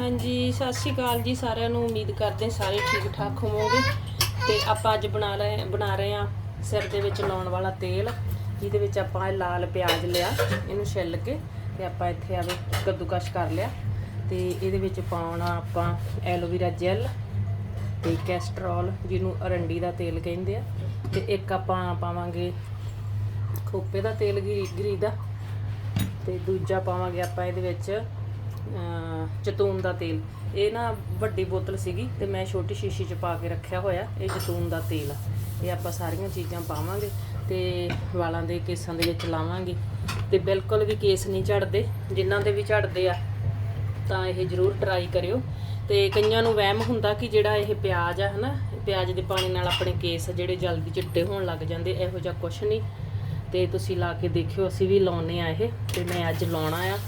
ਹਾਂਜੀ, ਸਤਿ ਸ਼੍ਰੀ ਅਕਾਲ ਜੀ ਸਾਰਿਆਂ ਨੂੰ। ਉਮੀਦ ਕਰਦੇ ਸਾਰੇ ਠੀਕ ਠਾਕ ਹੋਵੋਗੇ। ਤੇ ਆਪਾਂ ਅੱਜ ਬਣਾ ਰਹੇ ਬਣਾ ਰਹੇ ਆ ਸਿਰ ਦੇ ਵਿੱਚ ਲਾਉਣ ਵਾਲਾ ਤੇਲ। ਜਿਹਦੇ ਵਿੱਚ ਆਪਾਂ ਇਹ ਲਾਲ ਪਿਆਜ਼ ਲਿਆ, ਇਹਨੂੰ ਛਿੱਲ ਕੇ ਤੇ ਆਪਾਂ ਇੱਥੇ ਆਵੇ ਕੱਦੂਕਸ਼ ਕਰ ਲਿਆ। ਤੇ ਇਹਦੇ ਵਿੱਚ ਪਾਉਣਾ ਆਪਾਂ ਐਲੋਵੇਰਾ ਜੈਲ ਤੇ ਕੈਸਟਰੋਲ, ਜਿਹਨੂੰ ਅਰੰਡੀ ਦਾ ਤੇਲ ਕਹਿੰਦੇ ਆ। ਤੇ ਇੱਕ ਆਪਾਂ ਪਾਵਾਂਗੇ ਖੋਪੇ ਦਾ ਤੇਲ ਗਰੀ ਗਰੀ ਦਾ। ਤੇ ਦੂਜਾ ਪਾਵਾਂਗੇ ਆਪਾਂ ਇਹਦੇ ਵਿੱਚ ਜੈਤੂਨ ਦਾ ਤੇਲ। ਇਹ ਨਾ ਵੱਡੀ ਬੋਤਲ ਸੀਗੀ ਤੇ ਮੈਂ ਛੋਟੀ ਸ਼ੀਸ਼ੀ 'ਚ ਪਾ ਕੇ ਰੱਖਿਆ ਹੋਇਆ। ਇਹ ਜੈਤੂਨ ਦਾ ਤੇਲ ਆ। ਇਹ ਆਪਾਂ ਸਾਰੀਆਂ ਚੀਜ਼ਾਂ ਪਾਵਾਂਗੇ ਤੇ ਵਾਲਾਂ ਦੇ ਕੇਸਾਂ ਦੇ ਵਿੱਚ ਲਾਵਾਂਗੇ। ਤੇ ਬਿਲਕੁਲ ਵੀ ਕੇਸ ਨਹੀਂ ਝੜਦੇ। ਜਿਨ੍ਹਾਂ ਦੇ ਵੀ ਝੜਦੇ ਆ, ਤਾਂ ਇਹ ਜ਼ਰੂਰ ਟਰਾਈ ਕਰਿਓ। ਤੇ ਕਈਆਂ ਨੂੰ ਵਹਿਮ ਹੁੰਦਾ ਕਿ ਜਿਹੜਾ ਇਹ ਪਿਆਜ਼ ਆ, ਹਨਾ, ਪਿਆਜ਼ ਦੇ ਪਾਣੀ ਨਾਲ ਆਪਣੇ ਕੇਸ ਜਿਹੜੇ ਜਲਦੀ ਚਿੱਟੇ ਹੋਣ ਲੱਗ ਜਾਂਦੇ, ਇਹੋ ਜਿਹਾ ਕੁਛ ਨਹੀਂ। ਤੇ ਤੁਸੀਂ ਲਾ ਕੇ ਦੇਖਿਓ, ਅਸੀਂ ਵੀ ਲਾਉਨੇ ਆ ਇਹ। ਤੇ ਮੈਂ ਅੱਜ ਲਾਉਣਾ ਆ।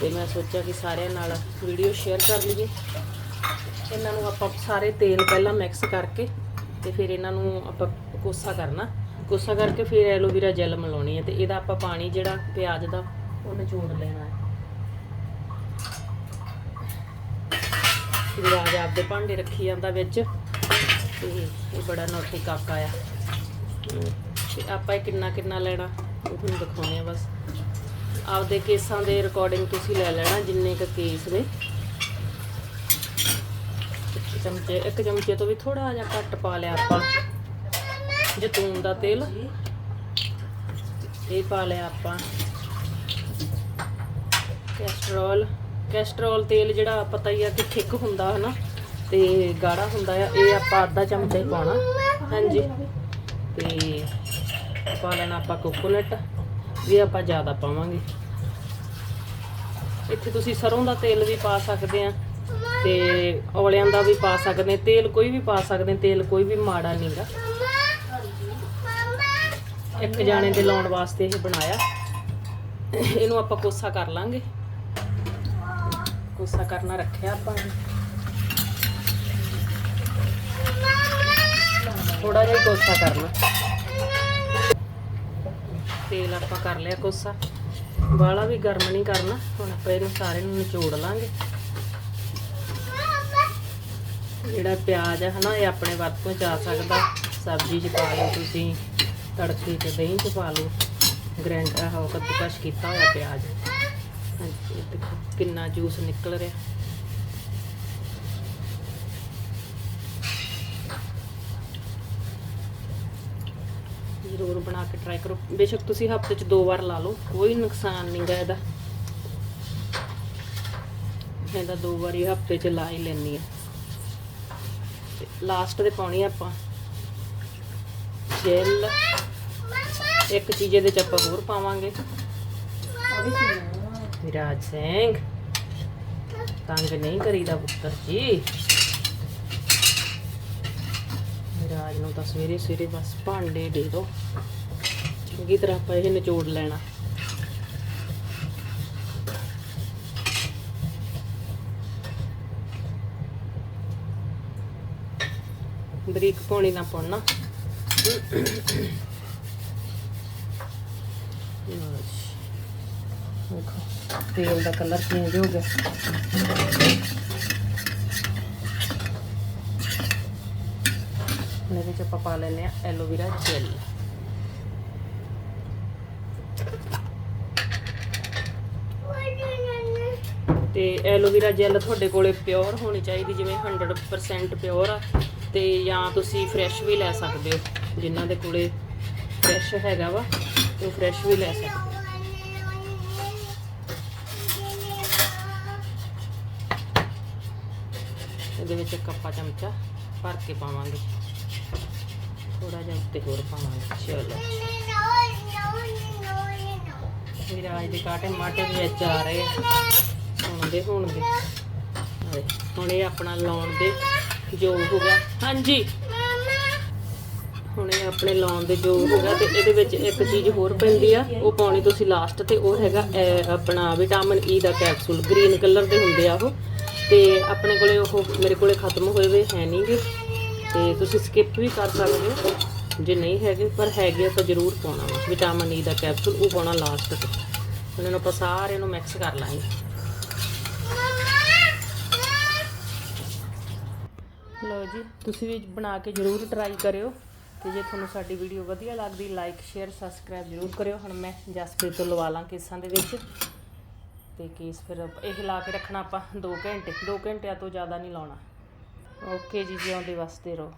ਤੇ ਮੈਂ ਸੋਚਿਆ ਕਿ ਸਾਰਿਆਂ ਨਾਲ ਵੀਡੀਓ ਸ਼ੇਅਰ ਕਰ ਲਈਏ। ਇਹਨਾਂ ਨੂੰ ਆਪਾਂ ਸਾਰੇ ਤੇਲ ਪਹਿਲਾਂ ਮਿਕਸ ਕਰਕੇ ਤੇ ਫਿਰ ਇਹਨਾਂ ਨੂੰ ਆਪਾਂ ਕੋਸਾ ਕਰਨਾ। ਕੋਸਾ ਕਰਕੇ ਫਿਰ ਐਲੋਵੇਰਾ ਜੈਲ ਮਿਲਾਉਣੀ ਹੈ ਤੇ ਇਹਦਾ ਆਪਾਂ ਪਾਣੀ ਜਿਹੜਾ ਪਿਆਜ਼ ਦਾ ਉਹ ਨਿਚੋੜ ਲੈਣਾ ਹੈ। ਵਿਆਜ ਆਪਦੇ ਭਾਂਡੇ ਰੱਖੀ ਜਾਂਦਾ ਵਿੱਚ। ਤੇ ਇਹ ਬੜਾ ਨੋਟੀ ਕਾਕਾ ਆ। ਤੇ ਆਪਾਂ ਇਹ ਕਿੰਨਾ ਕਿੰਨਾ ਲੈਣਾ, ਉਹ ਤੁਹਾਨੂੰ ਦਿਖਾਉਣੇ ਆ ਬਸ। ਆਪਦੇ ਕੇਸਾਂ ਦੇ ਰਿਕਾਰਡਿੰਗ ਤੁਸੀਂ ਲੈ ਲੈਣਾ, ਜਿੰਨੇ ਕ ਕੇਸ ਨੇ। ਇੱਕ ਚਮਚੇ ਇੱਕ ਚਮਚੇ ਤੋਂ ਵੀ ਥੋੜਾ ਜਿਹਾ ਘੱਟ ਪਾ ਲਿਆ ਆਪਾਂ। ਜੈਤੂਨ ਦਾ ਤੇਲ। ਇਹ ਪਾ ਲਿਆ ਆਪਾਂ। ਕੈਸਟਰੋਲ। ਕੈਸਟਰੋਲ ਤੇਲ ਜਿਹੜਾ ਪਤਾ ਹੀ ਆ ਕਿ ਥਿਕ ਹੁੰਦਾ ਹਨਾ, ਤੇ ਗਾੜਾ ਹੁੰਦਾ ਆ, ਇਹ ਆਪਾਂ ਅੱਧਾ ਚਮਚਾ ਹੀ ਪਾਉਣਾ। ਹਾਂਜੀ। ਤੇ ਪਾ ਲੈਣਾ ਆਪਾਂ ਕੋਕੋਨਟ, ਵੀ ਆਪਾਂ ਜ਼ਿਆਦਾ ਪਾਵਾਂਗੇ। ਇੱਥੇ ਤੁਸੀਂ ਸਰੋਂ ਦਾ ਤੇਲ ਵੀ ਪਾ ਸਕਦੇ ਆ ਤੇ ਔਲਿਆਂ ਦਾ ਵੀ ਪਾ ਸਕਦੇ ਤੇਲ ਕੋਈ ਵੀ ਪਾ ਸਕਦੇ ਤੇਲ ਕੋਈ ਵੀ ਮਾੜਾ ਨਹੀਂਗਾ ਇੱਕ ਜਾਣੇ ਦੇ ਲਾਉਣ ਵਾਸਤੇ ਇਹ ਬਣਾਇਆ। ਇਹਨੂੰ ਆਪਾਂ ਕੋਸਾ ਕਰ ਲਾਂਗੇ। ਕੋਸਾ ਕਰਨਾ ਰੱਖਿਆ ਆਪਾਂ ਥੋੜਾ ਜਿਹਾ ਹੀ ਕੋਸਾ ਕਰਨਾ। ਤੇਲ ਆਪਾਂ ਕਰ ਲਿਆ ਕੋਸਾ। ਵਾਲਾ ਵੀ ਗਰਮ ਨਹੀਂ ਕਰਨਾ। ਹੁਣ ਆਪਾਂ ਇਹਨੂੰ ਸਾਰੇ ਨੂੰ ਨਿਚੋੜ ਲਾਂਗੇ। ਜਿਹੜਾ ਪਿਆਜ਼ ਹੈ ਹਨਾ, ਇਹ ਆਪਣੇ ਵਰਤੋਂ ਚ ਆ ਸਕਦਾ। ਸਬਜ਼ੀ ਚ ਪਾ ਲਓ ਤੁਸੀਂ, ਤੜਕੇ ਚ, ਦਹੀਂ ਚ ਪਾ ਲਓ। ਗ੍ਰੈਂਡਰ ਆਹ ਕੱਦੂਕਸ਼ ਕੀਤਾ ਹੋਇਆ ਪਿਆਜ਼। ਹਾਂਜੀ ਦੇਖੋ ਕਿੰਨਾ ਜੂਸ ਨਿਕਲ ਰਿਹਾ। ਜ਼ਰੂਰ ਬਣਾ ਕੇ ਟਰਾਈ ਕਰੋ। ਬੇਸ਼ੱਕ ਤੁਸੀਂ ਹਫ਼ਤੇ 'ਚ ਦੋ ਵਾਰ ਲਾ ਲਓ, ਕੋਈ ਨੁਕਸਾਨ ਨਹੀਂ ਗਾ ਇਹਦਾ। ਮੈਂ ਦੋ ਵਾਰੀ ਹਫ਼ਤੇ 'ਚ ਲਾ ਹੀ ਲੈਣੀ ਆ ਲਾਸਟ ਤੇ ਪਾਉਣੀ ਆਪਾਂ ਜੈਲ ਇੱਕ ਚੀਜ਼ ਇਹਦੇ 'ਚ ਆਪਾਂ ਹੋਰ ਪਾਵਾਂਗੇ। ਵਿਰਾਜ ਸਿੰਘ। ਤੰਗ ਨਹੀਂ ਕਰੀਦਾ ਪੁੱਤਰ ਜੀ। ਰਾਜ ਨੂੰ ਤਾਂ ਸਵੇਰੇ ਸਵੇਰੇ ਬਸ ਭਾਂਡੇ ਦੇ ਦਿਓ ਚੰਗੀ ਤਰ੍ਹਾਂ ਆਪਾਂ ਇਹ ਨਿਚੋੜ ਲੈਣਾ। ਬਰੀਕ ਪਾਉਣੀ ਨਾ ਪਾਉਣਾ। ਦੇਖੋ, ਤੇਲ ਦਾ ਕਲਰ ਚੇਂਜ ਹੋ ਗਿਆ। ਹੁਣ ਇਹਦੇ ਚ ਆਪਾਂ ਪਾ ਲੈਨੇ ਆ ਐਲੋਵੇਰਾ ਜੈਲ। ਤੇ ਐਲੋਵੇਰਾ ਜੈਲ ਤੁਹਾਡੇ ਕੋਲੇ ਪਿਓਰ ਹੋਣੀ ਚਾਹੀਦੀ, ਜਿਵੇਂ 100% ਪਿਓਰ ਆ, ਤੇ ਜਾਂ ਤੁਸੀਂ ਫਰੈਸ਼ ਵੀ ਲੈ ਸਕਦੇ ਹੋ, ਜਿਨ੍ਹਾਂ ਦੇ ਕੋਲੇ ਫਰੈਸ਼ ਹੈਗਾ ਵਾ ਉਹ ਫਰੈਸ਼ ਵੀ ਲੈ ਸਕਦੇ ਇਹਦੇ ਵਿੱਚ ਇੱਕ ਕੱਪਾ ਚਮਚਾ ਭਰ ਕੇ ਪਾਵਾਂਗੇ। ਥੋੜਾ ਜਿਹਾ ਉੱਤੇ ਹੋਰ ਪਾਵਾਂਗੇ। ਚਲੋ। ਵਿਰਾਜ ਦੇ ਕਾਟੇ ਮਾਟੇ ਵਿੱਚ ਆ ਰਹੇ ਆ ਹੋਣਗੇ। ਹੁਣ ਇਹ ਆਪਣਾ ਲਾਉਣ ਦੇ ਜੋ ਹੋ ਗਿਆ। ਹਾਂਜੀ। ਹੁਣ ਇਹ ਆਪਣੇ ਲਾਉਣ ਦੇ ਜੋ ਹੋ ਗਿਆ ਤੇ ਇਹਦੇ ਵਿੱਚ ਇੱਕ ਚੀਜ਼ ਹੋਰ ਪੈਂਦੀ ਆ। ਉਹ ਪਾਉਣੀ ਤੁਸੀਂ ਲਾਸਟ ਤੇ, ਉਹ ਹੈਗਾ ਆਪਣਾ ਵਿਟਾਮਿਨ ਈ e ਦਾ ਕੈਪਸੂਲ ਗ੍ਰੀਨ ਕਲਰ ਦੇ ਹੁੰਦੇ ਆ ਉਹ। ਤੇ ਆਪਣੇ ਕੋਲੇ ਉਹ ਮੇਰੇ ਕੋਲੇ ਖਤਮ ਹੋਏ ਹੋਏ ਹੈ ਨਹੀਂਗੇ ਤੇ ਤੁਸੀਂ ਸਕਿਪ ਵੀ ਕਰ ਸਕਦੇ ਹੋ। ਜੇ ਨਹੀਂ ਹੈਗੇ, ਪਰ ਹੈਗੇ ਤਾਂ ਜ਼ਰੂਰ ਪਾਉਣਾ ਵਾ। ਵਿਟਾਮਿਨ ਈ e ਦਾ ਕੈਪਸੂਲ ਉਹ ਪਾਉਣਾ ਲਾਸਟ ਤੇ। ਉਹਨਾਂ ਨੂੰ ਆਪਾਂ ਸਾਰਿਆਂ ਨੂੰ ਮਿਕਸ ਕਰ ਲਾਂਗੇ। ਜੀ, ਤੁਸੀਂ ਵੀ ਬਣਾ ਕੇ ਜ਼ਰੂਰ ਟਰਾਈ ਕਰਿਓ। ਤੇ ਜੇ ਤੁਹਾਨੂੰ ਸਾਡੀ ਵੀਡੀਓ ਵਧੀਆ ਲੱਗਦੀ ਲਾਈਕ ਸ਼ੇਅਰ ਸਬਸਕ੍ਰਾਈਬ ਜ਼ਰੂਰ ਕਰਿਓ। ਹੁਣ ਮੈਂ ਜਸਪ੍ਰੀਤ ਤੋਂ ਲਵਾ ਲਾਂ ਕੇਸਾਂ ਦੇ ਵਿੱਚ। ਤੇ ਕੇਸ ਫਿਰ ਇਹ ਲਾ ਕੇ ਰੱਖਣਾ ਆਪਾਂ 2 ਘੰਟੇ। 2 ਘੰਟਿਆਂ ਤੋਂ ਜ਼ਿਆਦਾ ਨਹੀਂ ਲਾਉਣਾ। ਓਕੇ ਜੀ ਜਿਉਂਦੇ ਵਸਦੇ ਰਹੋ।